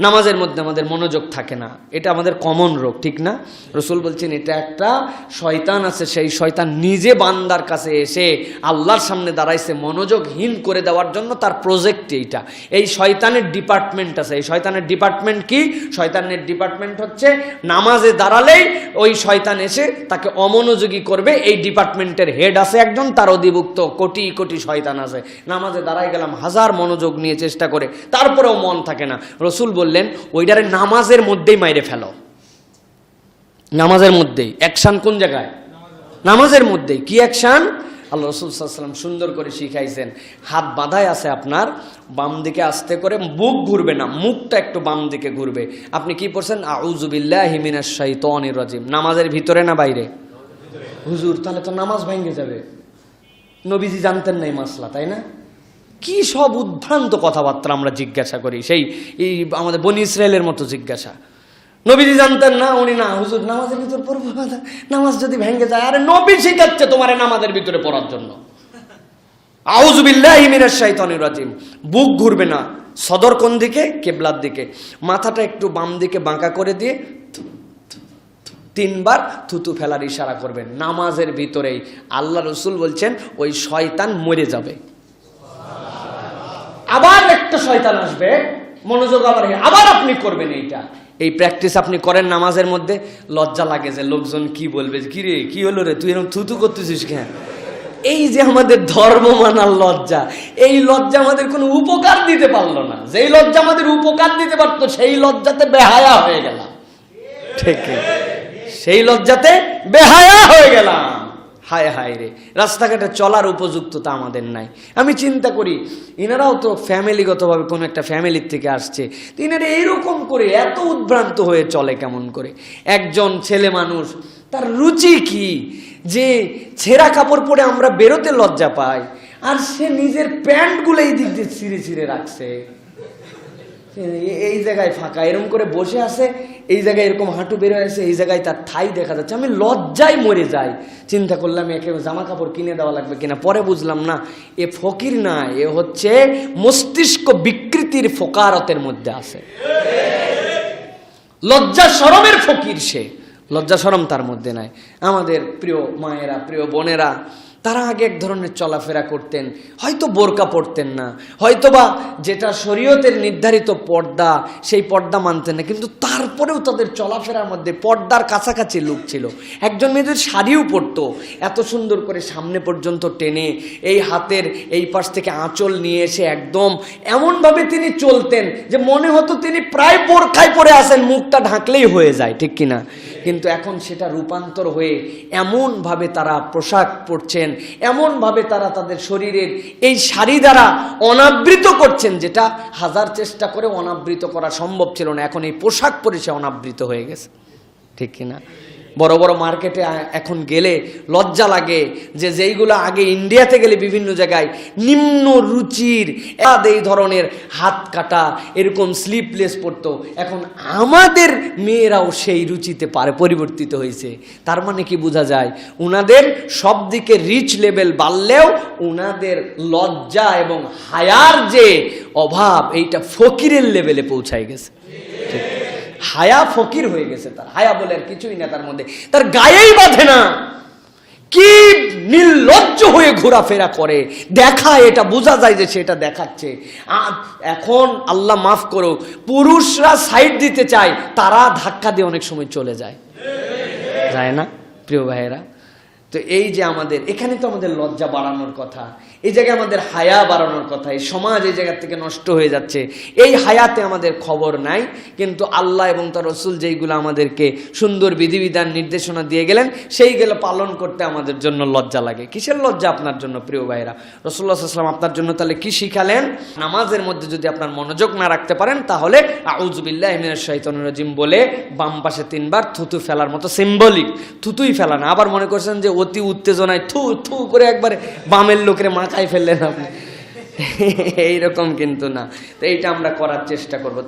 নামাজের মধ্যে আমাদের মনোযোগ থাকে না। এটা আমাদের কমন রোগ, ঠিক না? রসুল বলছেন, এটা একটা শয়তান আছে, সেই শয়তান নিজে বান্দার কাছে এসে আল্লাহর সামনে দাঁড়াইছে মনোযোগহীন করে দেওয়ার জন্য তার প্রজেক্ট এইটা। এই শয়তানের ডিপার্টমেন্ট আছে। এই শয়তানের ডিপার্টমেন্ট কি? শয়তানের ডিপার্টমেন্ট হচ্ছে নামাজে দাঁড়ালেই ওই শয়তান এসে তাকে অমনোযোগী করবে। এই ডিপার্টমেন্টের হেড আছে একজন, তার অধিভুক্ত কোটি কোটি শয়তান আছে। নামাজে দাঁড়াই গেলাম, হাজার মনোযোগ নিয়ে চেষ্টা করে, তারপরেও মন থাকে না। রসুল বললেন, ওইটারে নামাজের মধ্যেই মাইরে ফেলো। নামাজের মধ্যেই। অ্যাকশান কোন জায়গায়? নামাজের মধ্যেই। কি অ্যাকশান? আল্লাহ রসুল সাল্লাম সুন্দর করে শিখাইছেন, হাত বাঁধাই আছে আপনার, বাম দিকে আস্তে করে বুক ঘুরবে না, মুখটা একটু বাম দিকে ঘুরবে। আপনি কি পড়ছেন? আউজুবিল্লাহ হিমিনা শাইতনির রাজিম। নামাজের ভিতরে না বাইরে? হুজুর, তাহলে তো নামাজ ভেঙে যাবে। নবীজি জানতেন না এই মাসলা, তাই না? কি সব উদ্ভ্রান্ত কথাবার্তা আমরা জিজ্ঞাসা করি? সেই এই আমাদের বনি ইসরায়েলের মতো জিজ্ঞাসা। নবীজি জানতেন, না, উনি না, হুজুর, নামাজের ভিতর পড়ব। নামাজ যদি ভেঙে যায়, আরে নবী শিখাচ্ছে তোমার নামাজের ভিতরে পড়ার জন্য। আউজুবিল্লাহ ইমিনার শাইতানির রাজিম। বুক ঘুরবে না, সদর কোন দিকে? কেবলার দিকে। মাথাটা একটু বাম দিকে বাঁকা করে দিয়ে তিনবার থুতু ফেলার ইশারা করবেন। নামাজের ভিতরেই আল্লাহ রসুল বলছেন, ওই শয়তান মরে যাবে। আবার একটা শয়তান আসবে মনোযোগ আবার আবার আপনি করবেন এইটা। এই প্র্যাকটিস আপনি করেন নামাজের মধ্যে লজ্জা লাগে যে লোকজন কি বলবে কি রে কি হলো রে? তুই এরকম থুতু করতেছিস কেন? এই যে আমাদের ধর্ম মানার লজ্জা এই লজ্জা আমাদের কোনো উপকার দিতে পারল না। যেই লজ্জা আমাদের উপকার দিতে পারতো সেই লজ্জাতে বেহায়া হয়ে গেলাম। ঠিক। সেই লজ্জাতে বেহায়া হয়ে গেলাম। হায় হায় রে, রাস্তাঘাটে চলার উপযুক্ততা আমাদের নাই। আমি চিন্তা করি, ইনারাও তো ফ্যামিলিগতভাবে কোনো একটা ফ্যামিলির থেকে আসছে, তো ইনারা এইরকম করে এত উদ্ভ্রান্ত হয়ে চলে কেমন করে? একজন ছেলে মানুষ, তার রুচি কি? যে ছেঁড়া কাপড় পরে আমরা বেরোতে লজ্জা পাই, আর সে নিজের প্যান্টগুলো এই দিক দিয়ে ছিঁড়ে ছিঁড়ে রাখছে। এই জায়গায় ফাঁকা এরকম করে বসে আছে, এই জায়গায় এরকম হাঁটু বের আছে, এই জায়গায় তার থাই দেখা যাচ্ছে। আমি লজ্জায় মরে যাই। চিন্তা করলাম, একে জামা কাপড় কিনে দেওয়া লাগবে কিনা? পরে বুঝলাম না, এ ফকির না এ হচ্ছে মস্তিষ্ক বিকৃতির ফোকারতের মধ্যে আছে। লজ্জা সরমের ফকির সে। লজ্জা সরম তার মধ্যে নাই। আমাদের প্রিয় মায়েরা, প্রিয় বোনেরা তারা আগে এক ধরনের চলাফেরা করতেন, হয়তো বোরকা পড়তেন না, হয়তোবা যেটা শরীয়তের নির্ধারিত পর্দা, সেই পর্দা মানতেন না, কিন্তু তারপরেও তাদের চলাফেরার মধ্যে পর্দার কাছাকাছি লুক ছিল। একজন মেয়েদের শাড়িও পরতো, এত সুন্দর করে সামনে পর্যন্ত টেনে, এই হাতের এই পাশ থেকে আঁচল নিয়ে এসে একদম এমনভাবে তিনি চলতেন যে মনে হতো তিনি প্রায় বোরখায় পরে আসেন মুখটা ঢাকলেই হয়ে যায়, ঠিক কিনা? কিন্তু এখন সেটা রূপান্তর হয়ে এমনভাবে তারা পোশাক পরছেন, এমনভাবে তারা তাদের শরীরের এই শাড়ি দ্বারা অনাবৃত করছেন যেটা হাজার চেষ্টা করে অনাবৃত করা সম্ভব ছিল না। এখন এই পোশাক পরে সে অনাবৃত হয়ে গেছে। ঠিক কিনা? বড় বড় মার্কেটে এখন গেলে লজ্জা লাগে যে যেইগুলো আগে ইন্ডিয়াতে গেলে বিভিন্ন জায়গায় নিম্ন রুচির এই ধরনের হাত কাটা, এরকম স্লিপলেস পড়তো। এখন আমাদের মেয়েরাও সেই রুচিতে পারে, পরিবর্তিত হয়েছে। তার মানে কি বোঝা যায়? উনাদের সব দিকে রিচ লেভেল বাড়লেও উনাদের লজ্জা এবং হায়ার যে অভাব, এইটা ফকিরের লেভেলে পৌঁছায় গেছে। হায়া ফকির হয়ে গেছে তার। হায়া বলে আর কিছুই না তার মধ্যে। তার গায়েই বাঁধে না। কি নির্লজ্জ হয়ে ঘোরাফেরা করে। দেখায় এটা, বোঝা যায় যে সেটা দেখাচ্ছে। এখন আল্লাহ মাফ করো, পুরুষরা সাইড দিতে চায়, তারা ধাক্কা দিয়ে অনেক সময় চলে যায়। যায় না, প্রিয় ভাইয়েরা? তো এই যে আমাদের, এখানে তো আমাদের লজ্জা বাড়ানোর কথা। এই জায়গায় আমাদের হায়া বাড়ানোর কথা, এই সমাজ এই জায়গা থেকে নষ্ট হয়ে যাচ্ছে। এই হায়াতে আমাদের খবর নাই, কিন্তু আল্লাহ এবং তার রসুল যেইগুলো আমাদেরকে সুন্দর বিধিবিধান নির্দেশনা দিয়ে গেলেন, সেইগুলো পালন করতে আমাদের জন্য লজ্জা লাগে। কিসের লজ্জা আপনার জন্য প্রিয় ভাইরা রসুল্লাহ সাল্লাম আপনার জন্য তাহলে কি শিখালেন? নামাজের মধ্যে যদি আপনার মনোযোগ না রাখতে পারেন, তাহলে আউজবিল্লাহ রাজিম বলে বাম পাশে তিনবার থুতু ফেলার মতো সিম্বলিক থুতুই ফেলা না আবার মনে করছেন যে অতি উত্তেজনায় থু থু করে একবারে বামের লোকের মাথায় ফেললেন আপনি। এইরকম কিন্তু না। তো এইটা আমরা করার চেষ্টা করব।